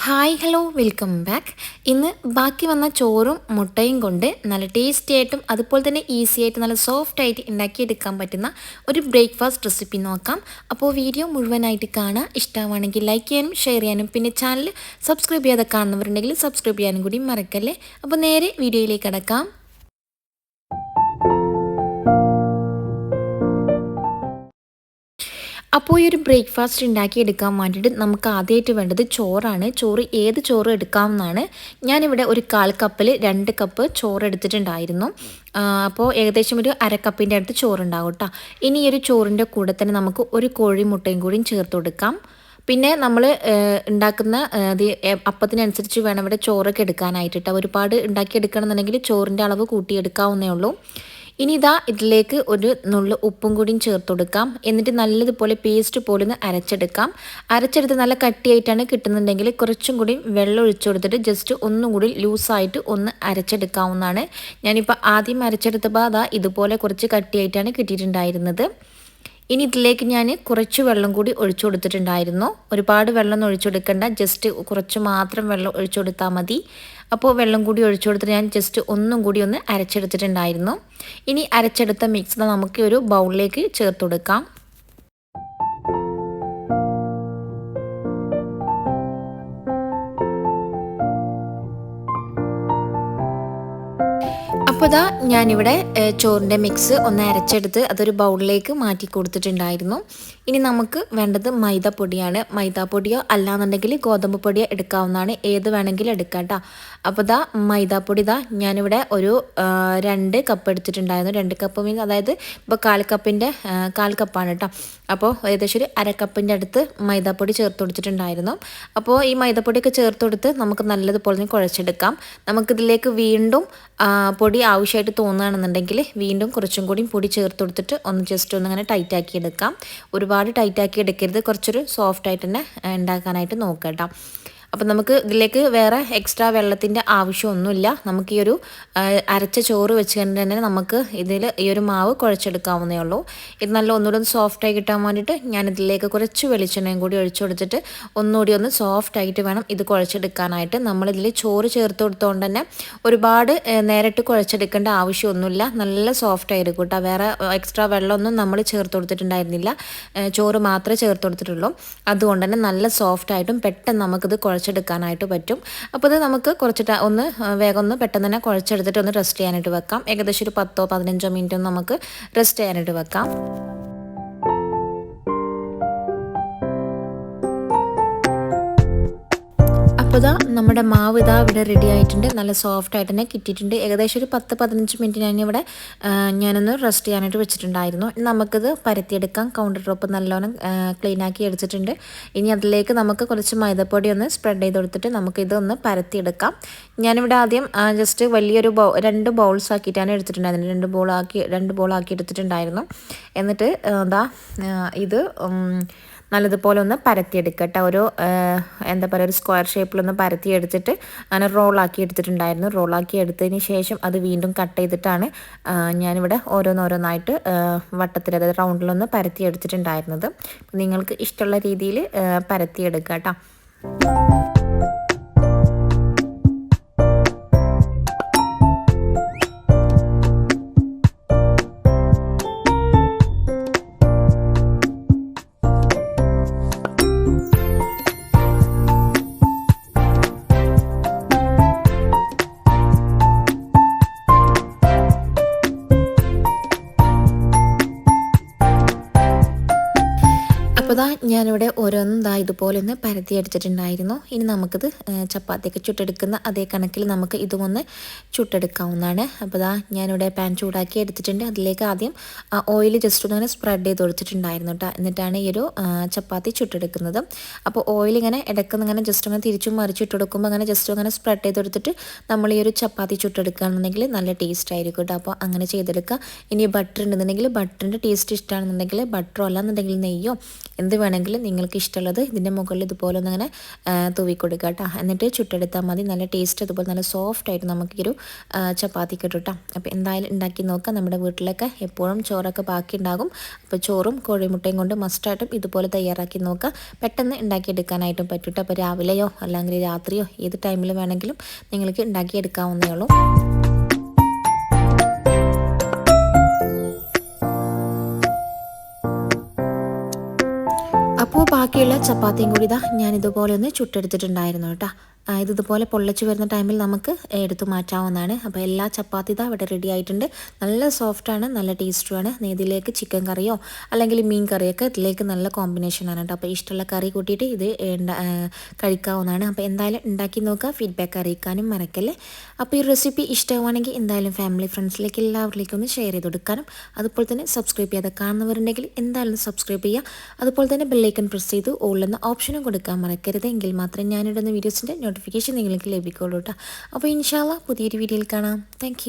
Hi hello welcome back. ഇന്ന് ബാക്കി വന്ന ചോറും മുട്ടയും കൊണ്ട് നല്ല ടേസ്റ്റി ആയിട്ടും അതുപോലെ തന്നെ ഈസി ആയിട്ട് നല്ല സോഫ്റ്റ് ആയിട്ട് ഉണ്ടാക്കിയെടുക്കാൻ പറ്റുന്ന ഒരു ബ്രേക്ക്ഫാസ്റ്റ് റെസിപ്പി നോക്കാം. അപ്പോൾ വീഡിയോ മുഴുവനായിട്ട് കാണുക ഇഷ്ടമാണെങ്കിൽ ലൈക്ക് ചെയ്യാനും ഷെയർ ചെയ്യാനും പിന്നെ ചാനൽ സബ്സ്ക്രൈബ് ചെയ്യാതെ കാണുന്നവരുണ്ടെങ്കിൽ സബ്സ്ക്രൈബ് ചെയ്യാനും കൂടി മറക്കല്ലേ? അപ്പോൾ നേരെ വീഡിയോയിലേക്ക് കിടക്കാം. അപ്പോൾ ഈ ഒരു ബ്രേക്ക്ഫാസ്റ്റ് ഉണ്ടാക്കി എടുക്കാൻ വേണ്ടിയിട്ട് നമുക്ക് ആദ്യമായിട്ട് വേണ്ടത് ചോറാണ്. ചോറ് ഏത് ചോറ് എടുക്കാമെന്നാണ്. ഞാനിവിടെ ഒരു കാൽ കപ്പിൽ രണ്ട് കപ്പ് ചോറ് എടുത്തിട്ടുണ്ടായിരുന്നു. അപ്പോൾ ഏകദേശം ഒരു അരക്കപ്പിന്റെ അടുത്ത് ചോറുണ്ടാവും കേട്ടോ. ഇനി ഈ ഒരു ചോറിന്റെ കൂടെ തന്നെ നമുക്ക് ഒരു കോഴിമുട്ടയും കൂടിയും ചേർത്ത് കൊടുക്കാം. പിന്നെ നമ്മൾ ഉണ്ടാക്കുന്ന അപ്പത്തിനനുസരിച്ച് വേണം ഇവിടെ ചോറൊക്കെ എടുക്കാനായിട്ട് കേട്ടോ. ഒരുപാട് ഉണ്ടാക്കിയെടുക്കണമെന്നുണ്ടെങ്കിൽ ചോറിന്റെ അളവ് കൂട്ടിയെടുക്കാവുന്നേ ഉള്ളൂ. ഇനി ഇതാ ഇതിലേക്ക് ഒരു നുള്ളു ഉപ്പും കൂടിയും ചേർത്ത് കൊടുക്കാം. എന്നിട്ട് നല്ലതുപോലെ പേസ്റ്റ് പോലെ ഒന്ന് അരച്ചെടുക്കാം. അരച്ചെടുത്ത് നല്ല കട്ടിയായിട്ടാണ് കിട്ടുന്നുണ്ടെങ്കിൽ കുറച്ചും കൂടി വെള്ളം ഒഴിച്ചു കൊടുത്തിട്ട് ജസ്റ്റ് ഒന്നും കൂടി ലൂസായിട്ട് ഒന്ന് അരച്ചെടുക്കാവുന്നതാണ്. ഞാനിപ്പോൾ ആദ്യം അരച്ചെടുത്തപ്പോൾ അതാ ഇതുപോലെ കുറച്ച് കട്ടിയായിട്ടാണ് കിട്ടിയിട്ടുണ്ടായിരുന്നത്. ഇനി ഇതിലേക്ക് ഞാൻ കുറച്ച് വെള്ളം കൂടി ഒഴിച്ചു കൊടുത്തിട്ടുണ്ടായിരുന്നു. ഒരുപാട് വെള്ളം ഒന്നും ഒഴിച്ചു കൊടുക്കേണ്ട. ജസ്റ്റ് കുറച്ച് മാത്രം വെള്ളം ഒഴിച്ചു കൊടുത്താൽ മതി. അപ്പോൾ വെള്ളം കൂടി ഒഴിച്ചു കൊടുത്തിട്ട് ഞാൻ ജസ്റ്റ് ഒന്നും കൂടി ഒന്ന് അരച്ചെടുത്തിട്ടുണ്ടായിരുന്നു. ഇനി അരച്ചെടുത്ത മിക്സ് നമുക്ക് ഒരു ബൗളിലേക്ക് ചേർത്ത് കൊടുക്കാം. അപ്പോൾ ഇതാ ഞാനിവിടെ ചോറിന്റെ മിക്സ് ഒന്ന് അരച്ചെടുത്ത് അതൊരു ബൗളിലേക്ക് മാറ്റി കൊടുത്തിട്ടുണ്ടായിരുന്നു. ഇനി നമുക്ക് വേണ്ടത് മൈദപ്പൊടിയാണ്. മൈദാപ്പൊടിയോ അല്ലാന്നുണ്ടെങ്കിൽ ഗോതമ്പ് പൊടിയോ എടുക്കാവുന്നതാണ്. ഏത് വേണമെങ്കിലും എടുക്കാം കേട്ടോ അപ്പോൾ ഇതാ മൈദാപ്പൊടി ഇതാ ഞാനിവിടെ ഒരു രണ്ട് കപ്പ് എടുത്തിട്ടുണ്ടായിരുന്നു. രണ്ട് കപ്പ് മീൻസ് അതായത് ഇപ്പോൾ കാൽ കപ്പിന്റെ കാൽ കപ്പാണ് കേട്ടോ അപ്പോൾ ഏകദേശം ഒരു അര കപ്പിന്റെ അടുത്ത് മൈദാപ്പൊടി ചേർത്ത് കൊടുത്തിട്ടുണ്ടായിരുന്നു. അപ്പോൾ ഈ മൈദപ്പൊടിയൊക്കെ ചേർത്ത് കൊടുത്ത് നമുക്ക് നല്ലതുപോലെ തന്നെ കുഴച്ചെടുക്കാം. നമുക്കിതിലേക്ക് വീണ്ടും പൊടി ആവശ്യമായിട്ട് തോന്നുകയാണെന്നുണ്ടെങ്കിൽ വീണ്ടും കുറച്ചും കൂടി പൊടി ചേർത്ത് കൊടുത്തിട്ട് ഒന്ന് ജസ്റ്റ് ഒന്ന് അങ്ങനെ ടൈറ്റാക്കി എടുക്കാം. ഒരുപാട് ടൈറ്റാക്കി എടുക്കരുത്. കുറച്ചൊരു സോഫ്റ്റ് ആയിട്ട് തന്നെ ഉണ്ടാക്കാനായിട്ട് നോക്കാം കേട്ടോ. അപ്പം നമുക്ക് ഇതിലേക്ക് വേറെ എക്സ്ട്രാ വെള്ളത്തിന്റെ ആവശ്യമൊന്നുമില്ല. നമുക്ക് ഈ ഒരു അരച്ച ചോറ് വെച്ച് കൊണ്ട് തന്നെ നമുക്ക് ഇതിൽ ഈ ഒരു മാവ് കുഴച്ചെടുക്കാവുന്നേ ഉള്ളൂ. ഇത് നല്ല ഒന്നുകൂടി സോഫ്റ്റായി കിട്ടാൻ വേണ്ടിയിട്ട് ഞാൻ ഇതിലേക്ക് കുറച്ച് വെളിച്ചെണ്ണയും കൂടി ഒഴിച്ചു കൊടുത്തിട്ട് ഒന്നുകൂടി ഒന്ന് സോഫ്റ്റ് ആയിട്ട് വേണം ഇത് കുഴച്ചെടുക്കാനായിട്ട്. നമ്മളിതിൽ ചോറ് ചേർത്ത് കൊടുത്തുകൊണ്ട് തന്നെ ഒരുപാട് നേരിട്ട് കുഴച്ചെടുക്കേണ്ട ആവശ്യമൊന്നുമില്ല. നല്ല സോഫ്റ്റ് ആയിരിക്കും കേട്ടോ. വേറെ എക്സ്ട്രാ വെള്ളമൊന്നും നമ്മൾ ചേർത്ത് കൊടുത്തിട്ടുണ്ടായിരുന്നില്ല. ചോറ് മാത്രമേ ചേർത്ത് കൊടുത്തിട്ടുള്ളൂ. അതുകൊണ്ട് തന്നെ നല്ല സോഫ്റ്റ് ആയിട്ടും പെട്ടെന്ന് നമുക്കിത് കുഴ കുഴച്ചെടുക്കാനായിട്ട് പറ്റും. അപ്പോൾ ഇത് നമുക്ക് കുറച്ചിട്ട് ഒന്ന് വേഗം ഒന്ന് പെട്ടെന്ന് തന്നെ കുഴച്ചെടുത്തിട്ട് ഒന്ന് റെസ്റ്റ് ചെയ്യാനായിട്ട് വെക്കാം. ഏകദേശം ഒരു പത്തോ പതിനഞ്ചോ മിനിറ്റോ നമുക്ക് റെസ്റ്റ് ചെയ്യാനായിട്ട് വെക്കാം. അപ്പോൾ ഇതാ നമ്മുടെ മാവ് ഇതാ ഇവിടെ റെഡി ആയിട്ടുണ്ട്. നല്ല സോഫ്റ്റ് ആയിട്ട് തന്നെ കിട്ടിയിട്ടുണ്ട്. ഏകദേശം ഒരു പത്ത് പതിനഞ്ച് മിനിറ്റ് ഞാനിവിടെ ഞാനൊന്ന് റെസ്റ്റ് ചെയ്യാനായിട്ട് വെച്ചിട്ടുണ്ടായിരുന്നു. നമുക്കിത് പരത്തിയെടുക്കാം. കൗണ്ടർ ടോപ്പ് നല്ലോണം ക്ലീൻ ആക്കി എടുത്തിട്ടുണ്ട്. ഇനി അതിലേക്ക് നമുക്ക് കുറച്ച് മൈദപ്പൊടി ഒന്ന് സ്പ്രെഡ് ചെയ്ത് കൊടുത്തിട്ട് നമുക്കിതൊന്ന് പരത്തിയെടുക്കാം. ഞാനിവിടെ ആദ്യം ജസ്റ്റ് വലിയൊരു ബൗ രണ്ട് ബൗൾസ് ആക്കിയിട്ടാണ് എടുത്തിട്ടുണ്ടായിരുന്നത്. രണ്ട് ബോൾ ആക്കി രണ്ട് ബോൾ ആക്കി എടുത്തിട്ടുണ്ടായിരുന്നു. എന്നിട്ട് എന്താ ഇത് നല്ലതുപോലെ ഒന്ന് പരത്തിയെടുക്കട്ടെ ഒരു എന്താ പറയുക ഒരു സ്ക്വയർ ഷേപ്പിലൊന്ന് പരത്തിയെടുത്തിട്ട് അങ്ങനെ റോളാക്കി എടുത്തിട്ടുണ്ടായിരുന്നു. റോളാക്കി എടുത്തതിന് ശേഷം അത് വീണ്ടും കട്ട് ചെയ്തിട്ടാണ് ഞാനിവിടെ ഓരോന്നോരോന്നായിട്ട് വട്ടത്തിൽ അതായത് റൗണ്ടിലൊന്ന് പരത്തി എടുത്തിട്ടുണ്ടായിരുന്നത്. നിങ്ങൾക്ക് ഇഷ്ടമുള്ള രീതിയിൽ പരത്തിയെടുക്കാം കേട്ടോ. അപ്പോൾ ഇതാ ഞാനിവിടെ ഓരോന്നും ഇതാ ഇതുപോലെ ഒന്ന് പരത്തി അടിച്ചിട്ടുണ്ടായിരുന്നു ഇനി നമുക്കിത് ചപ്പാത്തിയൊക്കെ ചുട്ടെടുക്കുന്ന അതേ കണക്കിൽ നമുക്ക് ഇതുമൊന്ന് ചുട്ടെടുക്കാവുന്നതാണ്. അപ്പോൾ ഇതാ ഞാനിവിടെ പാൻ ചൂടാക്കി എടുത്തിട്ടുണ്ട്. അതിലേക്ക് ആദ്യം ഓയിൽ ജസ്റ്റ് ഒന്ന് സ്പ്രെഡ് ചെയ്ത് കൊടുത്തിട്ടുണ്ടായിരുന്നു കേട്ടോ എന്നിട്ടാണ് ഈ ഒരു ചപ്പാത്തി ചുട്ടെടുക്കുന്നത്. അപ്പോൾ ഓയിൽ ഇങ്ങനെ ഇടയ്ക്കുന്ന ഇങ്ങനെ ജസ്റ്റ് ഒന്ന് തിരിച്ചും മറിച്ചിട്ട് കൊടുക്കുമ്പോൾ അങ്ങനെ ജസ്റ്റ് അങ്ങനെ സ്പ്രെഡ് ചെയ്ത് കൊടുത്തിട്ട് നമ്മൾ ഈ ഒരു ചപ്പാത്തി ചുട്ടെടുക്കുകയാണെന്നുണ്ടെങ്കിൽ നല്ല ടേസ്റ്റ് ആയിരിക്കും കേട്ടോ അപ്പോൾ അങ്ങനെ ചെയ്തെടുക്കുക ഇനി ബട്ടർ ഉണ്ടെന്നുണ്ടെങ്കിൽ ബട്ടറിന്റെ ടേസ്റ്റ് ഇഷ്ടമാണെന്നുണ്ടെങ്കിൽ ബട്ടറോ അല്ലാന്നുണ്ടെങ്കിൽ നെയ്യോ എന്ത് വേണമെങ്കിലും നിങ്ങൾക്ക് ഇഷ്ടമുള്ളത് ഇതിന്റെ മുകളിൽ ഇതുപോലെ ഒന്ന് ഇങ്ങനെ തൂവി കൊടുക്കുക കേട്ടോ. എന്നിട്ട് ചുട്ടെടുത്താൽ മതി. നല്ല ടേസ്റ്റ് അതുപോലെ നല്ല സോഫ്റ്റ് ആയിട്ട് നമുക്കൊരു ചപ്പാത്തി കിട്ടും അപ്പോൾ എന്തായാലും ഉണ്ടാക്കി നോക്കാം. നമ്മുടെ വീട്ടിലൊക്കെ എപ്പോഴും ചോറൊക്കെ ബാക്കി ഉണ്ടാകും. അപ്പോൾ ചോറും കോഴിമുട്ടയും കൊണ്ട് മസ്റ്റായിട്ടും ഇതുപോലെ തയ്യാറാക്കി നോക്കുക പെട്ടെന്ന് ഉണ്ടാക്കിയെടുക്കാനായിട്ടും പറ്റൂട്ടോ അപ്പോൾ രാവിലെയോ അല്ലെങ്കിൽ രാത്രിയോ ഏത് ടൈമിൽ വേണമെങ്കിലും നിങ്ങൾക്ക് ഉണ്ടാക്കിയെടുക്കാവുന്നേ ഉള്ളൂ. ബാക്കിയുള്ള ചപ്പാത്തിയും കൂടി ഇതാ ഞാൻ ഇതുപോലെ ഒന്ന് ചുട്ടെടുത്തിട്ടുണ്ടായിരുന്നു കേട്ടോ. ഇത് ഇതുപോലെ പൊള്ളച്ച് വരുന്ന ടൈമിൽ നമുക്ക് എടുത്തു മാറ്റാവുന്നതാണ്. അപ്പോൾ എല്ലാ ചപ്പാത്തി ഇതാ ഇവിടെ റെഡി ആയിട്ടുണ്ട്. നല്ല സോഫ്റ്റാണ് നല്ല ടേസ്റ്റുമാണ് ഇതിലേക്ക് ചിക്കൻ കറിയോ അല്ലെങ്കിൽ മീൻ കറിയൊക്കെ ഇതിലേക്ക് നല്ല കോമ്പിനേഷനാണ് കേട്ടോ. അപ്പോൾ ഇഷ്ടമുള്ള കറി കൂട്ടിയിട്ട് ഇത് കഴിക്കാവുന്നതാണ്. അപ്പോൾ എന്തായാലും ഉണ്ടാക്കി നോക്കുക ഫീഡ്ബാക്ക് അറിയിക്കാനും മറക്കല്ലേ. അപ്പോൾ ഈ റെസിപ്പി ഇഷ്ടമാണെങ്കിൽ എന്തായാലും ഫാമിലി ഫ്രണ്ട്സിലേക്ക് എല്ലാവരിലേക്കും ഒന്ന് ഷെയർ ചെയ്ത് കൊടുക്കാനും. അതുപോലെ തന്നെ സബ്സ്ക്രൈബ് ചെയ്യാതെ കാണുന്നവരുണ്ടെങ്കിൽ എന്തായാലും സബ്സ്ക്രൈബ് ചെയ്യുക. അതുപോലെ തന്നെ ബെല്ലൈക്കൺ പ്രസ് ചെയ്ത് ഓൾ എന്ന ഓപ്ഷനും കൊടുക്കാൻ മറക്കരുത്. എങ്കിൽ മാത്രമേ ഞാനിടുന്ന വീഡിയോസിന്റെ നോട്ടിഫിക്കേഷൻ നിങ്ങൾക്ക് ലഭിക്കുള്ളൂ കേട്ടോ. അപ്പോൾ ഇൻഷാല്ല പുതിയൊരു വീഡിയോയിൽ കാണാം. താങ്ക്